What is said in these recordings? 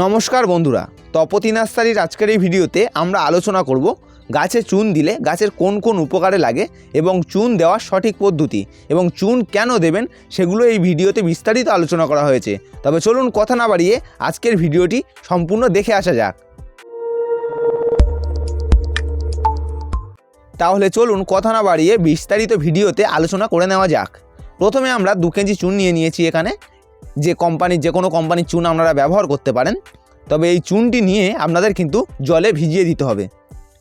নমস্কার বন্ধুরা, তপতি নার্সারির আজকের এই ভিডিওতে আমরা আলোচনা করব গাছে চুন দিলে গাছের কোন কোন উপকারে লাগে এবং চুন দেওয়ার সঠিক পদ্ধতি এবং চুন কেন দেবেন সেগুলো এই ভিডিওতে বিস্তারিত আলোচনা করা হয়েছে। তবে চলুন কথা না বাড়িয়ে আজকের ভিডিওটি সম্পূর্ণ দেখে আসা যাক। তাহলে চলুন কথা না বাড়িয়ে বিস্তারিত ভিডিওতে আলোচনা করে নেওয়া যাক। প্রথমে আমরা দু কেজি চুন নিয়ে নিয়েছি এখানে। যে কোম্পানির যে কোনো কোম্পানির চুন আপনারা ব্যবহার করতে পারেন। তবে এই চুনটি নিয়ে আপনাদের কিন্তু জলে ভিজিয়ে দিতে হবে।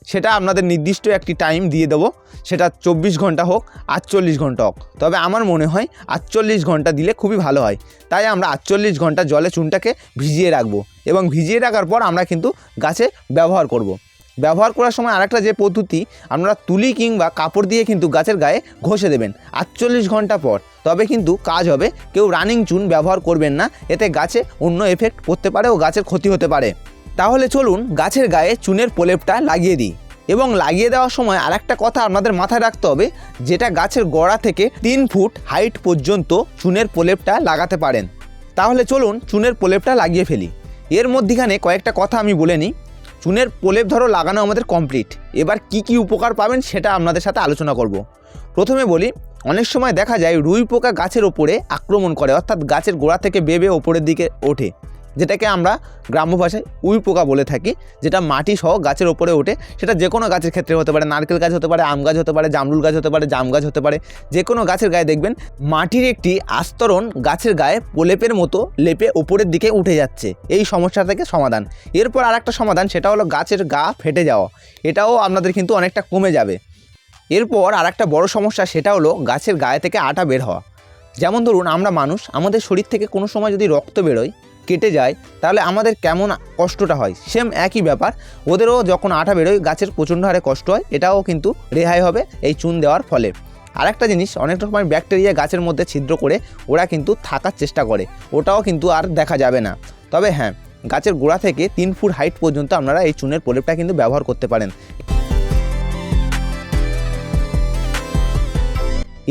সেটা আপনাদের নির্দিষ্ট একটি টাইম দিয়ে দেবো। সেটা চব্বিশ ঘণ্টা হোক, আটচল্লিশ ঘণ্টা হোক। তবে আমার মনে হয় আটচল্লিশ ঘণ্টা দিলে খুবই ভালো হয়। তাই আমরা আটচল্লিশ ঘণ্টা জলে চুনটাকে ভিজিয়ে রাখব। এবং ভিজিয়ে রাখার পর আমরা কিন্তু গাছে ব্যবহার করব। ব্যবহার করার সময় আরেকটা যে পদ্ধতি, আপনারা তুলি কিংবা কাপড় দিয়ে কিন্তু গাছের গায়ে ঘষে দেবেন আটচল্লিশ ঘণ্টা পর। তবে কিন্তু কাজ হবে, কেউ রানিং চুন ব্যবহার করবেন না, এতে গাছে অন্য এফেক্ট পড়তে পারে ও গাছের ক্ষতি হতে পারে। তাহলে চলুন গাছের গায়ে চুনের প্রলেপটা লাগিয়ে দিই। এবং লাগিয়ে দেওয়ার সময় আরেকটা কথা আপনাদের মাথায় রাখতে হবে, যেটা গাছের গোড়া থেকে তিন ফুট হাইট পর্যন্ত চুনের প্রলেপটা লাগাতে পারেন। তাহলে চলুন চুনের প্রলেপটা লাগিয়ে ফেলি। এর মধ্যিখানে কয়েকটা কথা আমি বলে নিই। চুনের প্রলেপ ধরো লাগানো আমাদের কমপ্লিট এবার কি কি উপকার পাবেন সেটা আপনাদের সাথে আলোচনা করব। প্রথমে বলি, অনেক সময় দেখা যায় রুই পোকা গাছের ওপরে আক্রমণ করে, অর্থাৎ গাছের গোড়া থেকে বেবে ওপরের দিকে ওঠে। যেটাকে আমরা গ্রাম্য ভাষায় উই পোকা বলে থাকি, যেটা মাটি সহ গাছের ওপরে ওঠে। সেটা যে কোনো গাছের ক্ষেত্রে হতে পারে, নারকেল গাছ হতে পারে, আম গাছ হতে পারে, জামরুল গাছ হতে পারে, জাম গাছ হতে পারে, যে কোনো গাছের গায়ে দেখবেন মাটির একটি আস্তরণ গাছের গায়ে প্রলেপের মতো লেপে ওপরের দিকে উঠে যাচ্ছে। এই সমস্যা থেকে সমাধান। এরপর আরেকটা সমাধান, সেটা হলো গাছের গা ফেটে যাওয়া। এটাও আপনাদের কিন্তু অনেকটা কমে যাবে। এরপর আরেকটা বড় সমস্যা, সেটা হলো গাছের গায়ে থেকে আটা বের হওয়া। যেমন ধরুন, আমরা মানুষ, আমাদের শরীর থেকে কোনো সময় যদি রক্ত বেরোয় কেটে যায়, তাহলে আমাদের কেমন কষ্টটা হয়? সেম একই ব্যাপার। ওদেরও যখন আটা বেরোয়, গাছের প্রচণ্ড হারে কষ্ট হয়, এটাও কিন্তু রেহাই হবে এই চুন দেওয়ার ফলে। আরেকটা জিনিস, অনেক রকমের ব্যাকটেরিয়া গাছের মধ্যে ছিদ্র করে ওরা কিন্তু থাকার চেষ্টা করে। ওটাও কিন্তু আর দেখা যাবে না। তবে হ্যাঁ গাছের গোড়া থেকে তিন ফুট হাইট পর্যন্ত আপনারা এই চুনের প্রলেপটা কিন্তু ব্যবহার করতে পারেন।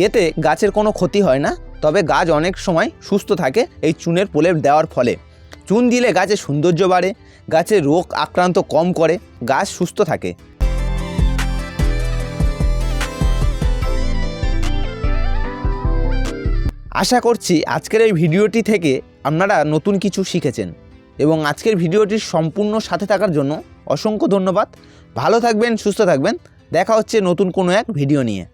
এতে গাছের কোনো ক্ষতি হয় না, তবে গাছ অনেক সময় সুস্থ থাকে এই চুনের প্রলেপ দেওয়ার ফলে। চুন দিলে গাছে সৌন্দর্য বাড়ে গাছের রোগ আক্রান্ত কম করে, গাছ সুস্থ থাকে। আশা করছি আজকের এই ভিডিওটি থেকে আপনারা নতুন কিছু শিখেছেন এবং আজকের ভিডিওটির সম্পূর্ণ সাথে থাকার জন্য অসংখ্য ধন্যবাদ। ভালো থাকবেন, সুস্থ থাকবেন। দেখা হচ্ছে নতুন কোনো এক ভিডিও নিয়ে।